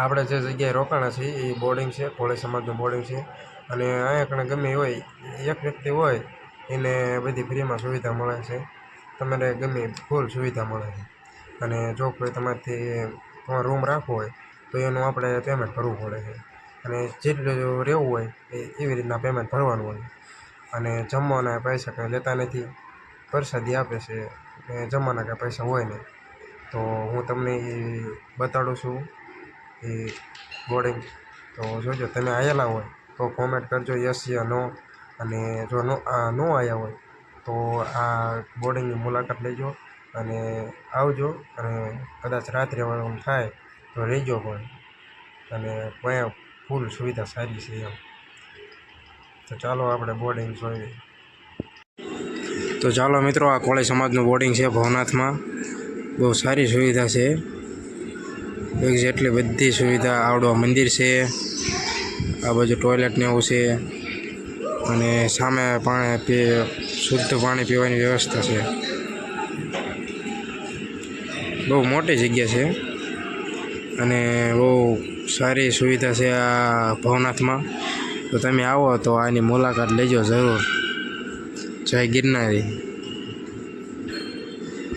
આપણે જે જગ્યાએ રોકાણા છીએ એ બોર્ડિંગ છે કોળી સમાજનું બોર્ડિંગ છે. અને અહીંયા કણે ગમે હોય, એક વ્યક્તિ હોય, એને બધી ફ્રીમાં સુવિધા મળે છે. તમારે ગમે ફૂલ સુવિધા મળે છે. અને જો કોઈ તમારાથી તમારો રૂમ રાખવો હોય, તો એનું આપણે પેમેન્ટ ભરવું પડે છે. અને જેટલું રહેવું હોય, એ એવી રીતના પેમેન્ટ ભરવાનું હોય. અને જમવાના પૈસા કંઈ લેતા નથી. પ્રસાદી આપે છે. જમવાના કાંઈ પૈસા હોય નહીં. તો હું તમને એ બતાડું છું. એ બોર્ડિંગ તો જોજો, તમે આવેલા હોય તો કોમેન્ટ કરજો યસ યા નો અને જો નો નો આવ્યા હોય તો આ બોર્ડિંગની મુલાકાત લેજો અને આવજો અને કદાચ રાત્રે રહેવાનું થાય તો રહેજો પણ. અને ત્યાં ફૂલ સુવિધા સારી છે એમ. તો ચાલો આપણે બોર્ડિંગ જોઈએ. તો ચાલો મિત્રો, આ કોળી સમાજનું બોર્ડિંગ છે ભવનાથમાં. બહુ સારી સુવિધા છે. એક જેટલી બધી સુવિધા આવડો મંદિર છે, આ બાજુ ટોયલેટ ને એવું છે, અને સામે પાણી પી, શુદ્ધ પાણી પીવાની વ્યવસ્થા છે. બહુ મોટી જગ્યા છે, અને બહુ સારી સુવિધા છે આ ભવનાથમાં. તો તમે આવો તો આની મુલાકાત લેજો જરૂર. જય ગિરનારી.